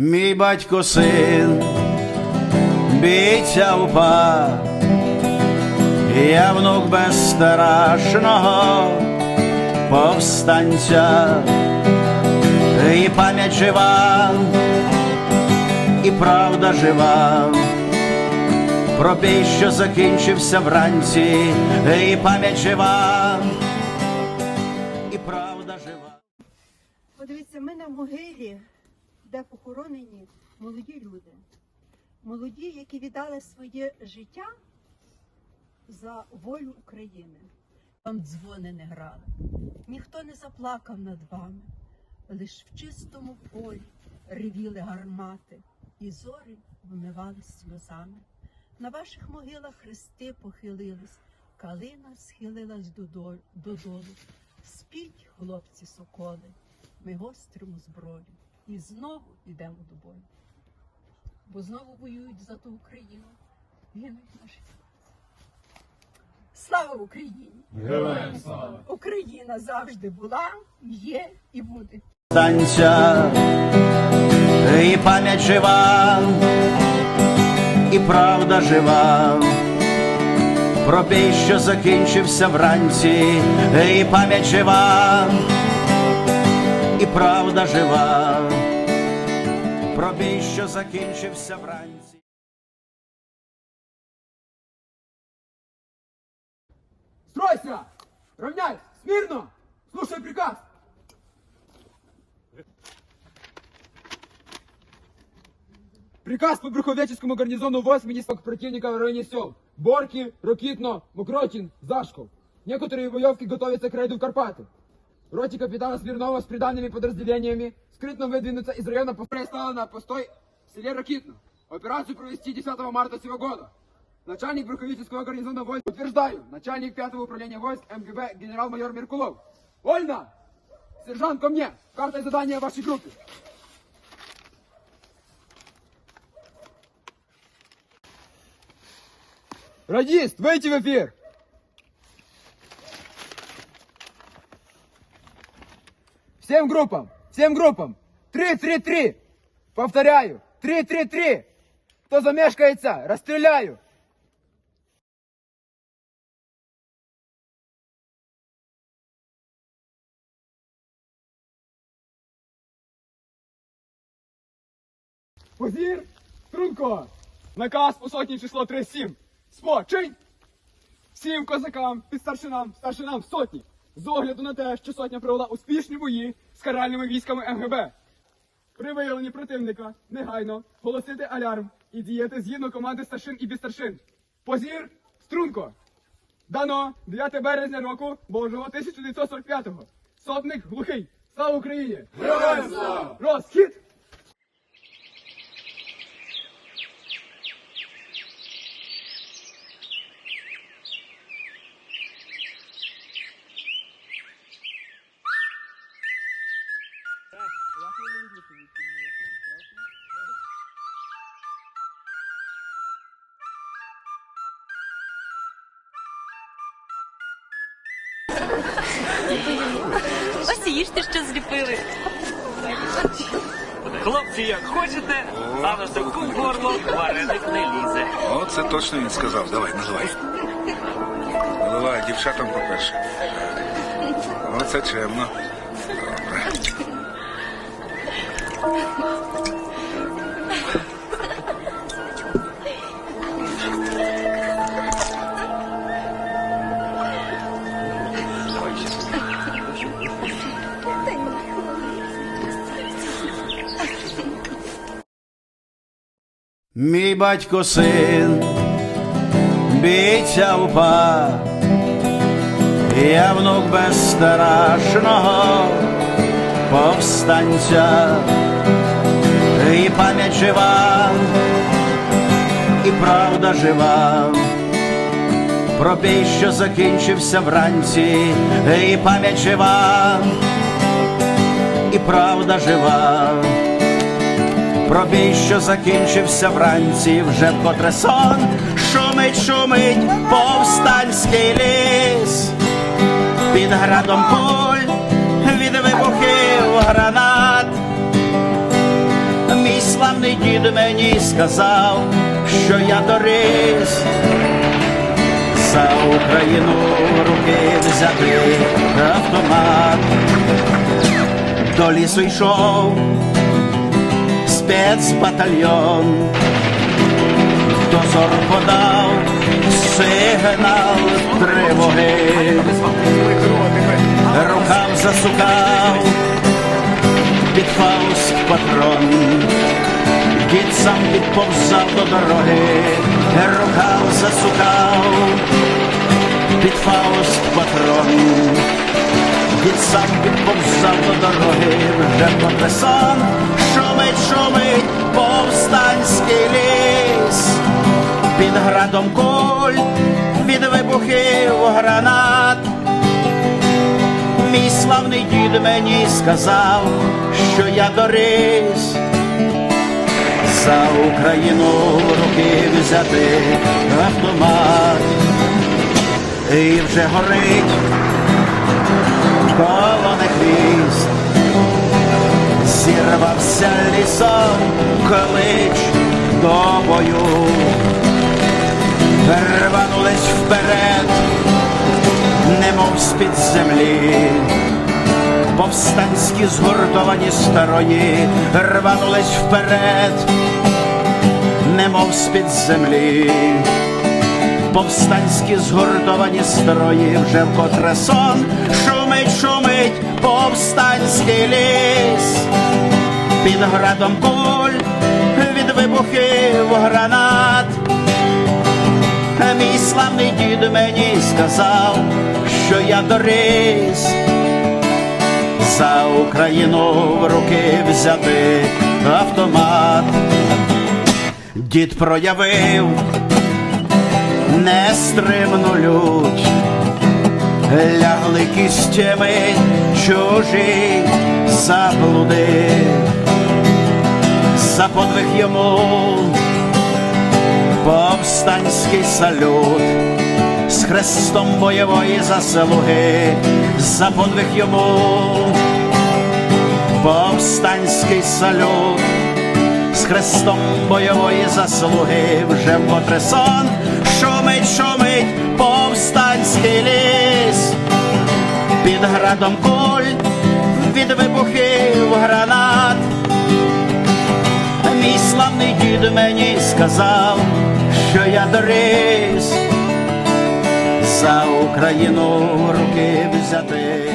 Мій батько син, бійця упа, я внук безстрашного повстанця, і пам'ять жива, і правда жива. Про бій, що закінчився вранці, і пам'ять жива, і правда жива. Подивіться, ми на могилі, де похоронені молоді люди. Молоді, які віддали своє життя за волю України. Там дзвони не грали, ніхто не заплакав над вами, лиш в чистому полі ревіли гармати, і зорі вмивались сльозами. На ваших могилах хрести похилились, калина схилилась додолу. Спіть, хлопці соколи, ми гостримо зброю і знову йдемо до бою. Бо знову воюють за ту Україну. Гинуть наші. Слава Україні! Героям слава! Україна завжди була, є і буде. Танця, і пам'ять жива, і правда жива. Про бій, що закінчився вранці, і пам'ять жива, і правда жива Про бій, що закінчився вранці. Стройся! Равняйся! Смирно! Слушай приказ! Приказ по Брюховеческому гарнизону войск министров противника в районе сел. Борки, Рокитно, Мокротин, Зашков. Некоторые боевки готовятся к рейду в Карпаты. Роте капитана Смирнова с приданными подразделениями скрытно выдвинуться из района Повторяя стала на постой в селе Ракитно. Операцию провести 10 марта сего года. Начальник Брюховического гарнизона войск. Утверждаю, начальник 5 управления войск МГБ генерал-майор Меркулов. Вольно! Сержант, ко мне! Карта задания вашей группе. Радист, выйти в эфир! Всем группам! Всем группам! Три-три-три! Повторяю! Три-три-три! Кто замешкается, расстреляю! Позір! Струнко! Наказ по сотні число 37. Спочинь! Всім козакам, підстаршинам, старшинам сотні. З огляду на те, що сотня провела успішні бої з каральними військами МГБ. При виявленні противника негайно голосити алярм і діяти згідно команди старшин і бістаршин. Позір! Струнко! Дано 9 березня року Божого 1945-го. Сотник глухий. Слава Україні! Героям слава! Розхід! Ось і їжте, що зліпили. Хлопці, як хочете, а на соку в горло вареник не лізе. О, це точно він сказав. Давай, наливай. Наливай дівчатам по-перше. О, це чемно. Добре. Мій батько син, бійця упа, я внук безстрашного повстанця, і пам'ять жива, і правда жива. Про бій, що закінчився вранці, і пам'ять жива, і правда жива. Про бій, що закінчився вранці, вже вкотре сон шумить, шумить повстанський ліс, під градом куль від вибухів гранат. Міська славний дід мені сказав, що я доріс за Україну руки взяти автомат. До лісу йшов спецбатальйон, дозор подав сигнал тривоги, рукав засукав під фауст патрон, дід сам підповзав до дороги, рукав засукав під фауст патрон, дід сам підповзав до дороги, вже потесон, шумить, шумить повстанський ліс, під градом куль, від вибухів гранат. Мій славний дід мені сказав, що я доріс за Україну в руки взяти автомат. І вже горить колони хвіст, зірвався лісом клич до бою, рванулись вперед, немов з-під землі. Повстанські згуртовані старої рванулись вперед, немов з-під землі. Повстанські згуртовані строї вже вкотре сон шумить, шумить повстанський ліс під градом куль від вибухів гранат. Мій славний дід мені сказав, що я доріс за Україну в руки взяти автомат. Дід проявив нестримну лють, лягли кістями чужі заблуди, за подвиг йому повстанський салют з хрестом бойової заслуги, за подвиг йому. Повстанський салют з хрестом бойової заслуги вже сон. Шумить, шумить повстанський ліс. Під градом куль від вибухів гранат. Мій славний дід мені сказав, що я доріс за Україну руки взяти